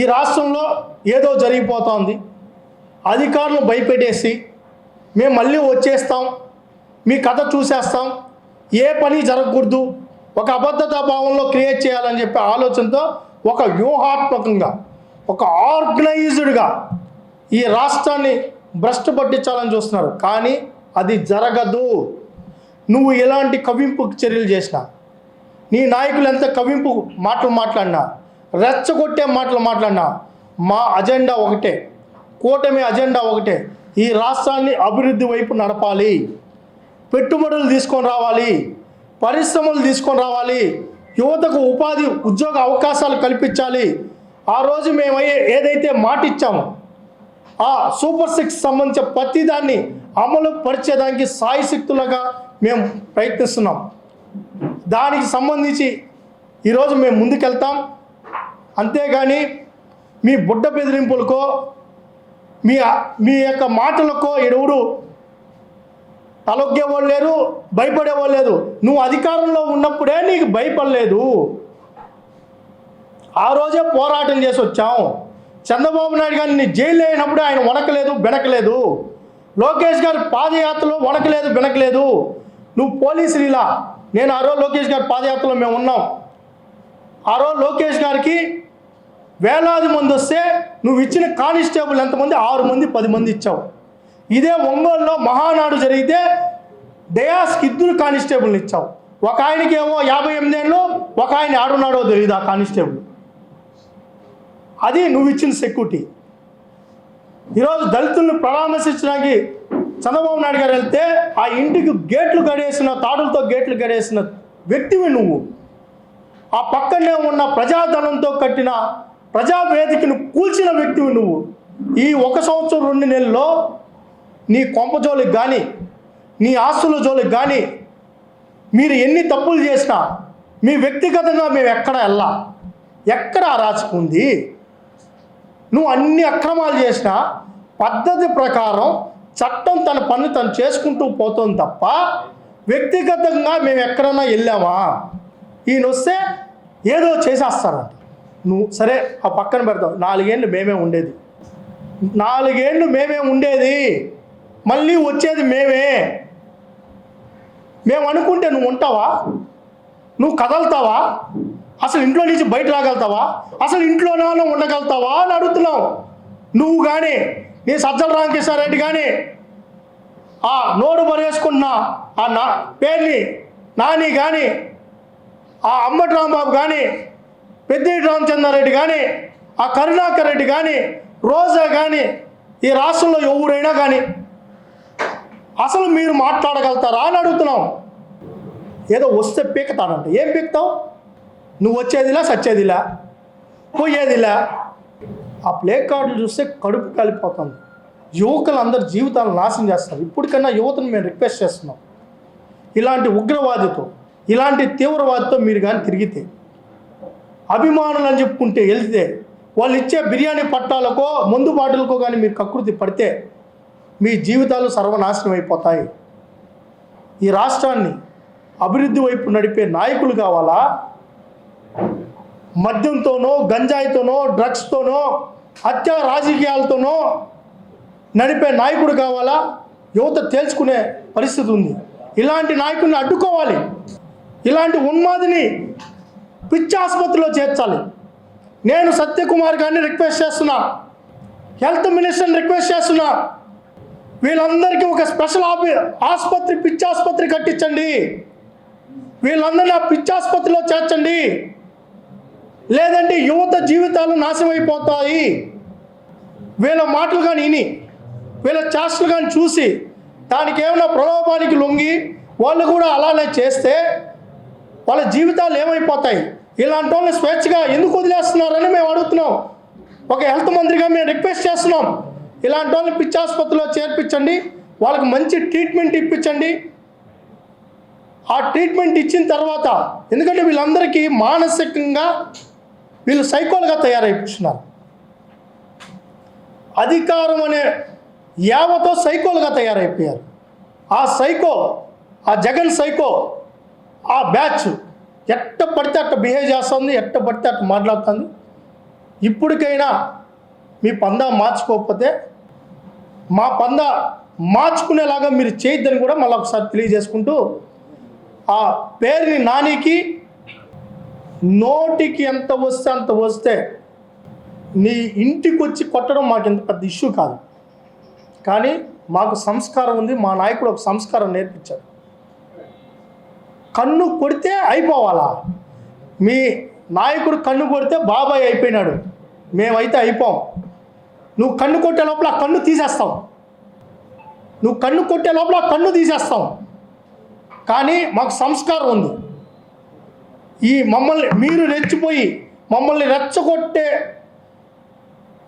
ఈ రాష్ట్రంలో ఏదో జరిగిపోతోంది. అధికారులు భయపెట్టేసి మేము మళ్ళీ వచ్చేస్తాం మీ కథ చూసేస్తాం ఏ పని జరగకూడదు ఒక అబద్ధతా భావంలో క్రియేట్ చేయాలని చెప్పే ఆలోచనతో ఒక వ్యూహాత్మకంగా ఒక ఆర్గనైజ్డ్గా ఈ రాష్ట్రాన్ని భ్రష్టు పట్టించాలని చూస్తున్నారు. కానీ అది జరగదు. నువ్వు ఎలాంటి కవింపు చర్యలు చేసినా నీ నాయకులు ఎంత కవింపు మాటలు మాట్లాడినా రెచ్చగొట్టే మాటలు మాట్లాడినా మా అజెండా ఒకటే కూటమి అజెండా ఒకటే ఈ రాష్ట్రాన్ని అభివృద్ధి వైపు నడపాలి పెట్టుబడులు తీసుకొని రావాలి పరిశ్రమలు తీసుకొని రావాలి యువతకు ఉపాధి ఉద్యోగ అవకాశాలు కల్పించాలి. ఆ రోజు మేము ఏదైతే మాట ఇచ్చామో ఆ సూపర్ సిక్స్ సంబంధించిన ప్రతి దాన్ని అమలు పరిచేదానికి సాయశక్తులుగా మేము ప్రయత్నిస్తున్నాం. దానికి సంబంధించి ఈరోజు మేము ముందుకెళ్తాం. అంతేగాని మీ బుడ్డ బెదిరింపులకో మీ మీ యొక్క మాటలకో ఎవరు తలొగ్గేవాళ్ళు లేరు భయపడేవాళ్ళు లేదు నువ్వు అధికారంలో ఉన్నప్పుడే నీకు భయపడలేదు. ఆ రోజే పోరాటం చేసి వచ్చాం. చంద్రబాబు నాయుడు గారిని జైలు అయినప్పుడు ఆయన వణకలేదు బెనకలేదు లోకేష్ గారి పాదయాత్రలో వణకలేదు బెనకలేదు నువ్వు పోలీసులు ఇలా. నేను ఆ రోజు లోకేష్ గారి పాదయాత్రలో మేము ఉన్నాం. ఆ రోజు లోకేష్ గారికి వేలాది మంది వస్తే నువ్వు ఇచ్చిన కానిస్టేబుల్ ఎంతమంది? ఆరు మంది పది మంది ఇచ్చావు. ఇదే ఒంగోలులో మహానాడు జరిగితే డయాస్కి ఇద్దరు కానిస్టేబుల్ని ఇచ్చావు. ఒక ఆయనకి ఏమో యాభై ఎనిమిది ఏళ్ళు ఒక ఆయన ఆడున్నాడో తెలియదు ఆ కానిస్టేబుల్. అది నువ్వు ఇచ్చిన సెక్యూరిటీ. ఈరోజు దళితులను పరామర్శించడానికి చంద్రబాబు నాయుడు గారు వెళ్తే ఆ ఇంటికి గేట్లు గడేసిన తాడులతో గేట్లు గడేసిన వ్యక్తివి నువ్వు. ఆ పక్కనే ఉన్న ప్రజాధనంతో కట్టిన ప్రజావేదికను కూల్చిన వ్యక్తివి నువ్వు. ఈ ఒక సంవత్సరం రెండు నెలల్లో నీ కొంప జోలికి కానీ నీ ఆస్తుల జోలికి కానీ మీరు ఎన్ని తప్పులు చేసినా మీ వ్యక్తిగతంగా మేము ఎక్కడ వెళ్ళా? ఎక్కడ అరాచకం ఉంది? నువ్వు అన్ని అక్రమాలు చేసినా పద్ధతి ప్రకారం చట్టం తన పని తను చేసుకుంటూ పోతుంది తప్ప వ్యక్తిగతంగా మేము ఎక్కడన్నా వెళ్ళామా? ఈయన వస్తే ఏదో చేసేస్తారంట. నువ్వు సరే ఆ పక్కన పెడతావు. నాలుగేళ్ళు మేమే ఉండేది. నాలుగేళ్ళు మేమే ఉండేది. మళ్ళీ వచ్చేది మేమే. మేము అనుకుంటే నువ్వు ఉంటావా? నువ్వు కదలుతావా? అసలు ఇంట్లో నుంచి బయట రాగలుగుతావా? అసలు ఇంట్లోనే ఉండగలుగుతావా అని అడుగుతున్నావు. నువ్వు కానీ నీ సజ్జల రామకృష్ణారెడ్డి కానీ ఆ నోరు పరేసుకున్న ఆ నా పేర్ని నాని కానీ ఆ అమ్మటి రాంబాబు కానీ పెద్దిరెడ్డి రామచంద్రారెడ్డి కానీ ఆ కరుణాకర్ రెడ్డి కానీ రోజా కానీ ఈ రాష్ట్రంలో ఎవరైనా కానీ అసలు మీరు మాట్లాడగలుగుతారా అని అడుగుతున్నాం. ఏదో వస్తే పీకుతాడంట ఏం పీకుతావు? నువ్వు వచ్చేదిలా సచ్చేదిలా పోయేదిలా. ఆ ప్లే కార్డులు చూస్తే కడుపు కాలిపోతుంది. యువకులు జీవితాలను నాశనం చేస్తారు ఇప్పటికన్నా యువతను మేము రిక్వెస్ట్ చేస్తున్నాం. ఇలాంటి ఉగ్రవాదితో ఇలాంటి తీవ్రవాదితో మీరు కానీ తిరిగితే అభిమానులు అని చెప్పుకుంటే వెళ్తే వాళ్ళు ఇచ్చే బిర్యానీ పట్టాలకో మందు బాటలకో కానీ మీరు కకృతి పడితే మీ జీవితాలు సర్వనాశనం అయిపోతాయి. ఈ రాష్ట్రాన్ని అభివృద్ధి వైపు నడిపే నాయకులు కావాలా? మద్యంతోనో గంజాయితోనో డ్రగ్స్తోనో హత్య రాజకీయాలతోనో నడిపే నాయకుడు కావాలా? యువత తేల్చుకునే పరిస్థితి ఉంది. ఇలాంటి నాయకుడిని అడ్డుకోవాలి. ఇలాంటి ఉన్మాదిని పిచ్చి ఆసుపత్రిలో చేర్చాలి. నేను సత్యకుమార్ గారిని రిక్వెస్ట్ చేస్తున్నా. హెల్త్ మినిస్టర్ని రిక్వెస్ట్ చేస్తున్నా. వీళ్ళందరికీ ఒక స్పెషల్ ఆఫీ ఆసుపత్రి పిచ్చి ఆసుపత్రి కట్టించండి. వీళ్ళందరినీ ఆ పిచ్చి ఆసుపత్రిలో చేర్చండి. లేదంటే యువత జీవితాలు నాశనం అయిపోతాయి వీళ్ళ మాటలు కానీ విని వీళ్ళ చేష్టలు కానీ చూసి దానికి ఏమైనా ప్రలోభానికి లొంగి వాళ్ళు కూడా అలానే చేస్తే వాళ్ళ జీవితాలు ఏమైపోతాయి? ఇలాంటి వాళ్ళని స్వేచ్ఛగా ఎందుకు వదిలేస్తున్నారని మేము అడుగుతున్నాం. ఒక హెల్త్ మంత్రిగా మేము రిక్వెస్ట్ చేస్తున్నాం. ఇలాంటి వాళ్ళని పిచ్చి ఆసుపత్రిలో చేర్పించండి. వాళ్ళకి మంచి ట్రీట్మెంట్ ఇప్పించండి. ఆ ట్రీట్మెంట్ ఇచ్చిన తర్వాత ఎందుకంటే వీళ్ళందరికీ మానసికంగా వీళ్ళు సైకోలుగా తయారైపించున్నారు అధికారం అనే యావతో సైకోలుగా తయారైపోయారు. ఆ సైకో ఆ జగన్ సైకో ఆ బ్యాచ్ ఎట్ట పడితే అట్ట బిహేవ్ చేస్తుంది ఎట్ట పడితే అట్ట మాట్లాడుతుంది. ఇప్పటికైనా మీ పందా మార్చుకోకపోతే మా పందా మార్చుకునేలాగా మీరు చేయొద్దని కూడా మళ్ళీ ఒకసారి తెలియజేసుకుంటూ ఆ పేరుని నానికి నోటికి ఎంత వస్తే అంత వస్తే నీ ఇంటికి వచ్చి కొట్టడం మాకు ఎంత పెద్ద ఇష్యూ కాదు. కానీ మాకు సంస్కారం ఉంది మా నాయకుడు ఒక సంస్కారం నేర్పించాడు. కన్ను కొడితే అయిపోవాలా? మీ నాయకుడు కన్ను కొడితే బాబాయ్ అయిపోయినాడు. మేమైతే అయిపోం. నువ్వు కన్ను కొట్టే లోపల ఆ కన్ను తీసేస్తాం. నువ్వు కన్ను కొట్టే లోపల కన్ను తీసేస్తాం. కానీ మాకు సంస్కారం ఉంది. ఈ మమ్మల్ని మీరు రెచ్చిపోయి మమ్మల్ని రెచ్చగొట్టే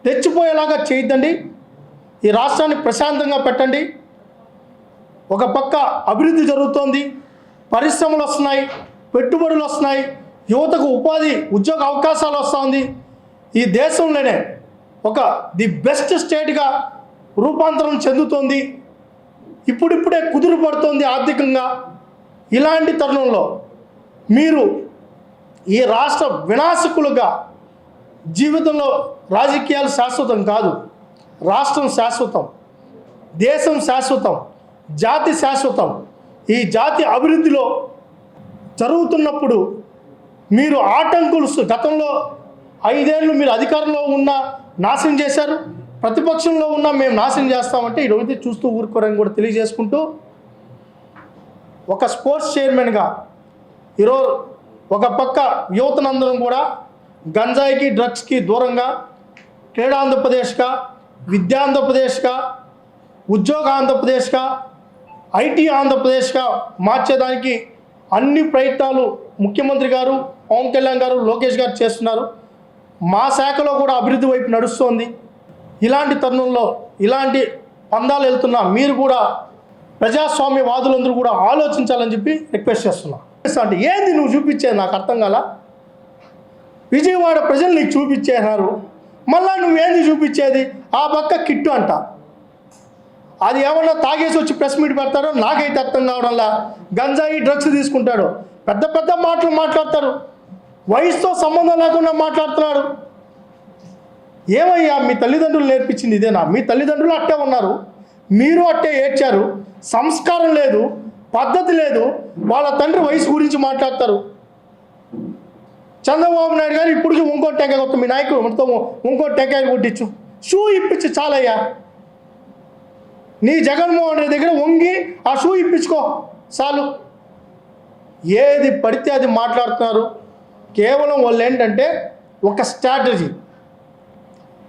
రెచ్చిపోయేలాగా చేయొద్దండి. ఈ రాష్ట్రాన్ని ప్రశాంతంగా పెట్టండి. ఒక పక్క అభివృద్ధి జరుగుతోంది. పరిశ్రమలు వస్తున్నాయి పెట్టుబడులు వస్తున్నాయి యువతకు ఉపాధి ఉద్యోగ అవకాశాలు వస్తుంది ఈ దేశంలోనే ఒక ది బెస్ట్ స్టేట్గా రూపాంతరం చెందుతోంది. ఇప్పుడిప్పుడే కుదురు పడుతోంది ఆర్థికంగా. ఇలాంటి తరుణంలో మీరు ఈ రాష్ట్ర వినాశకులుగా జీవితంలో రాజకీయాలు శాశ్వతం కాదు. రాష్ట్రం శాశ్వతం. దేశం శాశ్వతం. జాతి శాశ్వతం. ఈ జాతి అభివృద్ధిలో జరుగుతున్నప్పుడు మీరు ఆటంకులు గతంలో ఐదేళ్ళు మీరు అధికారంలో ఉన్న నాశనం చేశారు. ప్రతిపక్షంలో ఉన్న మేము నాశనం చేస్తామంటే ఈరోజు చూస్తూ ఊరుకోరని కూడా తెలియజేసుకుంటూ ఒక స్పోర్ట్స్ చైర్మన్గా ఈరోజు ఒక పక్క యువతనందరం కూడా గంజాయికి డ్రగ్స్కి దూరంగా క్రీడాంధ్రప్రదేశ్గా విద్యాంధ్రప్రదేశ్గా ఉద్యోగ ఆంధ్రప్రదేశ్గా ఐటీ ఆంధ్రప్రదేశ్గా మార్చేదానికి అన్ని ప్రయత్నాలు ముఖ్యమంత్రి గారు పవన్ కళ్యాణ్ గారు లోకేష్ గారు చేస్తున్నారు. మా శాఖలో కూడా అభివృద్ధి వైపు నడుస్తోంది. ఇలాంటి తరుణంలో ఇలాంటి పందాలు వెళ్తున్నా మీరు కూడా ప్రజాస్వామ్య వాదులందరూ కూడా ఆలోచించాలని చెప్పి రిక్వెస్ట్ చేస్తున్నా. అంటే ఏంది నువ్వు చూపించేది? నాకు అర్థం కాల. విజయవాడ ప్రజలు నీకు చూపించేసినారు. మళ్ళా నువ్వేంది చూపించేది? ఆ పక్క కిట్టు అంట. అది ఏమన్నా తాగేసి వచ్చి ప్రెస్ మీట్ పెడతారో నాకైతే అర్థం కావడంలా. గంజాయి డ్రగ్స్ తీసుకుంటాడు. పెద్ద పెద్ద మాటలు మాట్లాడతారు. వయసుతో సంబంధం లేకుండా మాట్లాడుతున్నాడు. ఏమయ్యా మీ తల్లిదండ్రులు నేర్పించింది ఇదేనా? మీ తల్లిదండ్రులు అట్టే ఉన్నారు. మీరు అట్టే ఏడ్చారు. సంస్కారం లేదు పద్ధతి లేదు. వాళ్ళ తండ్రి వయసు గురించి మాట్లాడతారు. చంద్రబాబు నాయుడు గారు ఇప్పటికీ ఇంకో టెంకాయ కొత్త మీ నాయకుడు మొత్తం ఇంకో టెంకాయ కొట్టించు. షూ ఇప్పించి చాలయ్యా. నీ జగన్మోహన్ రెడ్డి దగ్గర వంగి ఆ షూ ఇప్పించుకో చాలు. ఏది పడితే అది మాట్లాడుతున్నారు. కేవలం వాళ్ళు ఏంటంటే ఒక స్ట్రాటజీ.